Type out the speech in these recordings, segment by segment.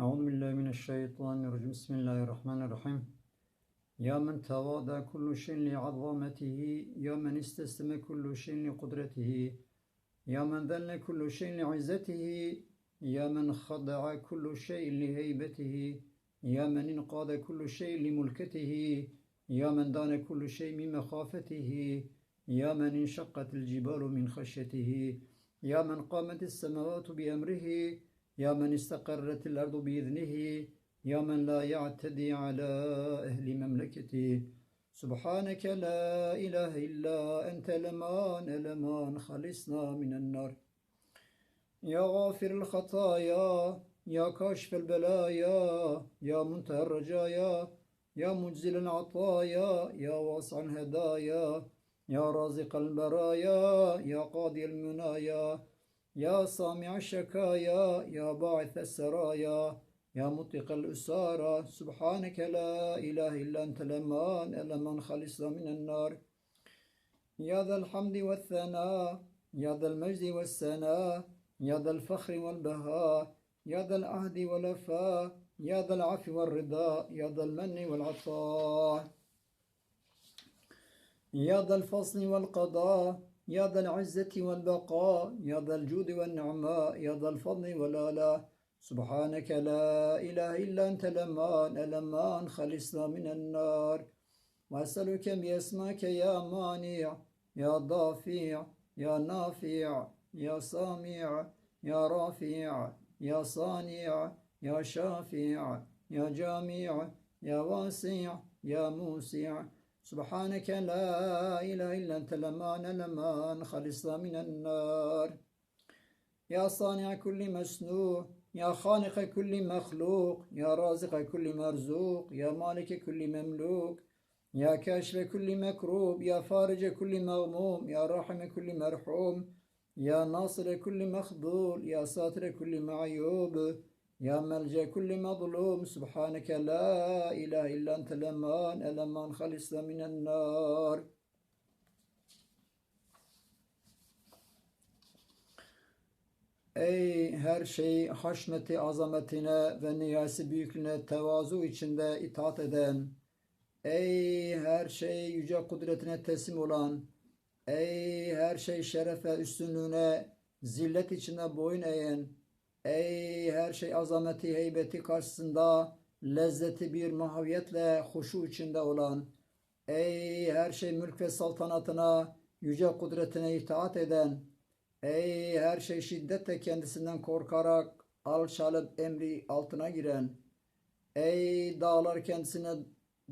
أعوذ بالله من الشيطان الرجيم. بسم الله الرحمن الرحيم. يا من تواضع كل شيء لعظمته يا من استسلم كل شيء لقدرته يا من ذل كل شيء لعزته يا من خضع كل شيء لهيبته يا من انقاد كل شيء لملكته يا من دان كل شيء من مخافته يا من انشقت الجبال من خشيته يا من قامت السماوات بأمره يا من استقرت الأرض بإذنه يا من لا يعتدي على أهل مملكته. سبحانك لا إله إلا أنت لمان لمان خلصنا من النار. يا غافر الخطايا يا كاشف البلايا يا منتهى الرجايا يا مجزل العطايا يا واسع الهدايا يا رازق البرايا يا قاضي المنايا. يا سامع الشكايا يا باعث السرايا يا مطلق الأسارى. سبحانك لا إله إلا أنت لمن لمن خلصنا من النار. يا ذا الحمد والثناء يا ذا المجد والسناء يا ذا الفخر والبهاء يا ذا العهد والوفاء يا ذا العفو والرضا يا ذا المن والعطاء. يا ذا الفصل والقضاء يا ذا العزة والبقاء يا ذا الجود والنعماء يا ذا الفضل والآلاء. سبحانك لا إله إلا أنت لمان لمان خلصنا من النار. وأسألك بأسماك يا مانع يا ضافع يا نافع يا سامع يا رافع يا صانع يا شافع يا جامع يا واسع يا موسع. سبحانك لا إله أنت لمان لمان خلصنا من النار يا صانع كل مصنوع يا خالق كل مخلوق يا رازق كل مرزوق يا مالك كل مملوك يا كاشف كل مكروب يا فارج كل مغموم يا راحم كل مرحوم يا ناصر كل مخذول يا ساتر كل معيوب يا ملجأ كل مظلوم سبحانك لا إله إلا أنت لمان لمان خلصنا من النار Ey her şey haşmeti azametine ve niyasi büyüklüğüne tevazu içinde itaat eden, ey her şey yüce kudretine teslim olan, ey her şey şerefe üstünlüğüne zillet içinde boyun eğen, ey her şey azameti heybeti karşısında lezzeti bir mahaviyetle huşu içinde olan, ey her şey mülk ve saltanatına yüce kudretine itaat eden, Ey her şey şiddetle kendisinden korkarak alçalıp emri altına giren. Ey dağlar kendisine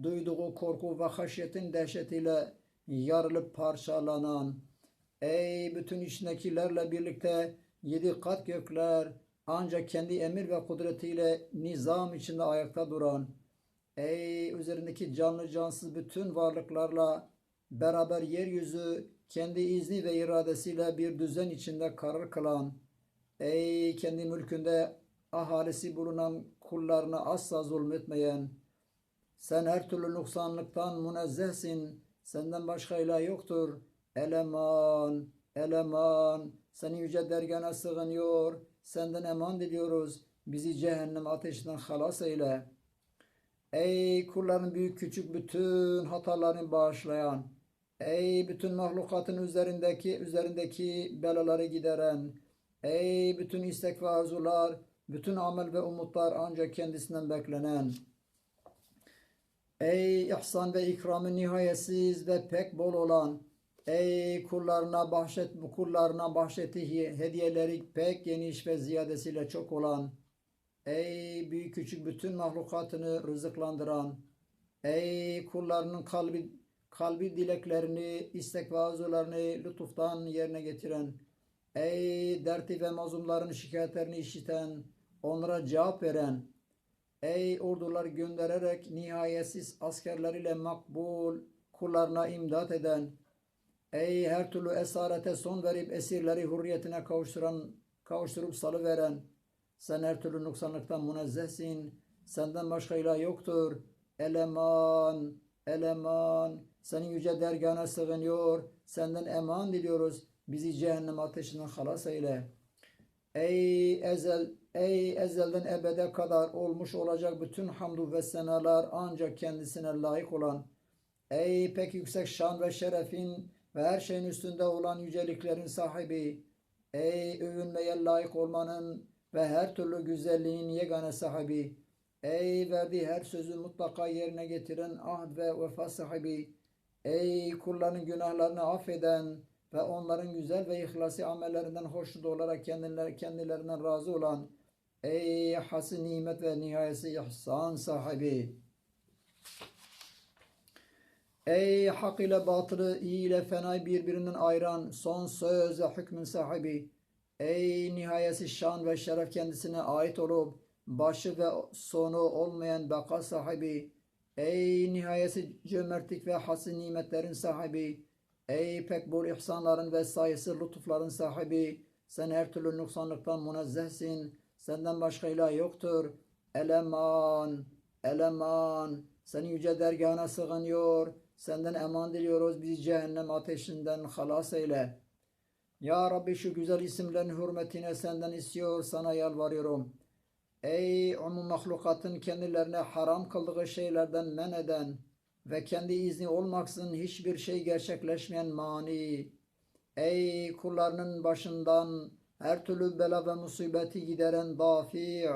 duyduğu korku ve haşyetin dehşetiyle yarılıp parçalanan. Ey bütün içindekilerle birlikte yedi kat gökler ancak kendi emir ve kudretiyle nizam içinde ayakta duran. Ey üzerindeki canlı cansız bütün varlıklarla beraber yeryüzü kendi izni ve iradesiyle bir düzen içinde karar kılan, ey kendi mülkünde ahalisi bulunan kullarına asla zulmetmeyen, sen her türlü noksanlıktan münezzehsin, senden başka ilah yoktur. Eleman, eleman, seni yüce dergana sığınıyor, senden eman diliyoruz, bizi cehennem ateşinden halas eyle. Ey kulların büyük küçük bütün hatalarını bağışlayan, Ey bütün mahlukatın üzerindeki üzerindeki belaları gideren, ey bütün istek ve arzular, bütün amel ve umutlar ancak kendisinden beklenen. Ey ihsan ve ikramı nihayetsiz ve pek bol olan, ey kullarına bahşet bu kullarına bahşettiği hediyeleri pek geniş ve ziyadesiyle çok olan, ey büyük küçük bütün mahlukatını rızıklandıran, ey kullarının kalbi kalbi dileklerini, istek ve arzularını lütuftan yerine getiren, ey derti ve mazlumların şikayetlerini işiten, onlara cevap veren, ey ordular göndererek nihayetsiz askerleriyle makbul kullarına imdat eden, ey her türlü esarete son verip esirleri hürriyetine kavuşturan, kavuşturup salıveren, sen her türlü noksanlıktan münezzehsin, senden başka ilah yoktur, eleman, eleman, senin yüce dergana sığınıyor, senden eman diliyoruz, bizi cehennem ateşinden halas eyle. Ey ezel, Ey ezelden ebede kadar olmuş olacak bütün hamdu ve senalar ancak kendisine layık olan, ey pek yüksek şan ve şerefin ve her şeyin üstünde olan yüceliklerin sahibi, ey övünmeye layık olmanın ve her türlü güzelliğin yegane sahibi, ey verdiği her sözü mutlaka yerine getiren ahd ve vefa sahibi, ey kulların günahlarını affeden ve onların güzel ve ihlasi amellerinden hoşnut olarak kendiler, kendilerinden razı olan, ey hası nimet ve nihayesi ihsan sahibi, Ey hak ile batılı, iyi ile fenayı birbirinden ayıran son söz ve hükmün sahibi. Ey nihayesi şan ve şeref kendisine ait olup başı ve sonu olmayan beka sahibi. Ey nihayesi cömertlik ve hasin nimetlerin sahibi. Ey pek bol ihsanların ve sayısı lütufların sahibi. Sen her türlü noksanlıktan munezzehsin. Senden başka ilah yoktur. Eleman, eleman. Seni yüce dergahına sığınıyor. Senden eman diliyoruz bizi cehennem ateşinden halas eyle. Ya Rabbi şu güzel isimlerin hürmetine senden istiyor sana yalvarıyorum. Ey umum mahlukatın kendilerine haram kıldığı şeylerden men eden ve kendi izni olmaksızın hiçbir şey gerçekleşmeyen mani. Ey kullarının başından her türlü bela ve musibeti gideren dafi.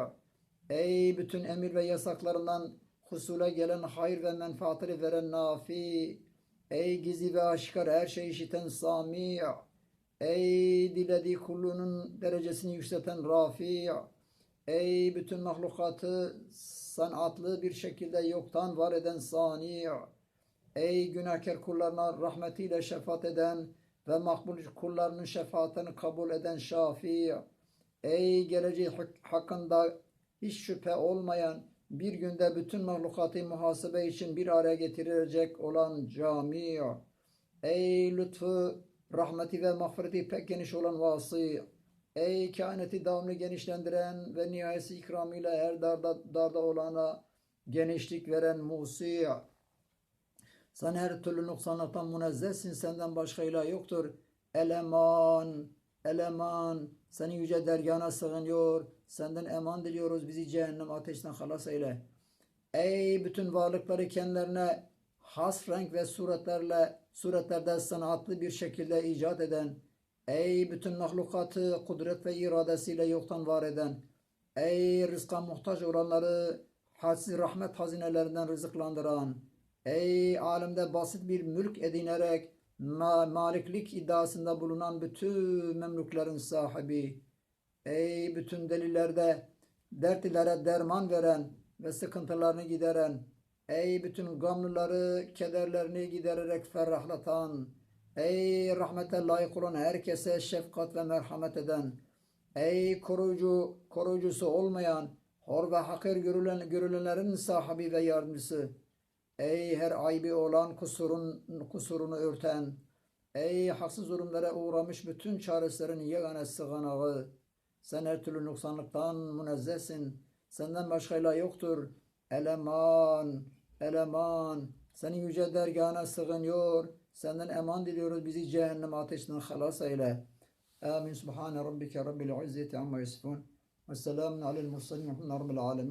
Ey bütün emir ve yasaklarından husule gelen hayır ve menfaatleri veren nafi. Ey gizli ve aşikar her şeyi işiten sami. Ey dilediği kulluğunun derecesini yükselten rafi. Ey bütün mahlukatı sanatlı bir şekilde yoktan var eden sani. Ey günahkar kullarına rahmetiyle şefaat eden ve makbul kullarının şefaatini kabul eden şafi. Ey geleceği hak- hakkında hiç şüphe olmayan bir günde bütün mahlukatı muhasebe için bir araya getirecek olan cami. Ey lütfu, rahmeti ve mağfireti pek geniş olan vasi. Ey kainatı devamlı genişlendiren ve nihayesi ikramıyla her darda, darda olana genişlik veren musi. Sen her türlü noksanlıktan münezzehsin, senden başka ilah yoktur. Eleman, eleman, seni yüce dergana sığınıyor, senden eman diliyoruz, bizi cehennem ateşinden halas eyle. Ey bütün varlıkları kendilerine has renk ve suretlerle, suretlerde sanatlı bir şekilde icat eden, ey bütün mahlukatı kudret ve iradesiyle yoktan var eden, ey rızka muhtaç olanları hadsiz rahmet hazinelerinden rızıklandıran, ey alemde basit bir mülk edinerek ma maliklik iddiasında bulunan bütün memlüklerin sahibi, ey bütün delillerde dertlilere derman veren ve sıkıntılarını gideren, ey bütün gamlıları, kederlerini gidererek ferahlatan, ey rahmete layık olan herkese şefkat ve merhamet eden, ey koruyucu, koruyucusu olmayan, hor ve hakir görülen, görülenlerin sahibi ve yardımcısı, ey her aybi olan kusurun, kusurunu örten, ey haksız zulümlere uğramış bütün çareslerin yegane sığınağı, sen her türlü noksanlıktan münezzehsin. Senden başka ilah yoktur. Eleman, eleman. Senin yüce dergahına sığınıyor. Senden eman diliyoruz. Bizi cehennem ateşinden halas eyle. Amin. Subhane rabbike rabbil izzeti amma yasifun. Ve selamun alel mursalin. Rabbil alemin.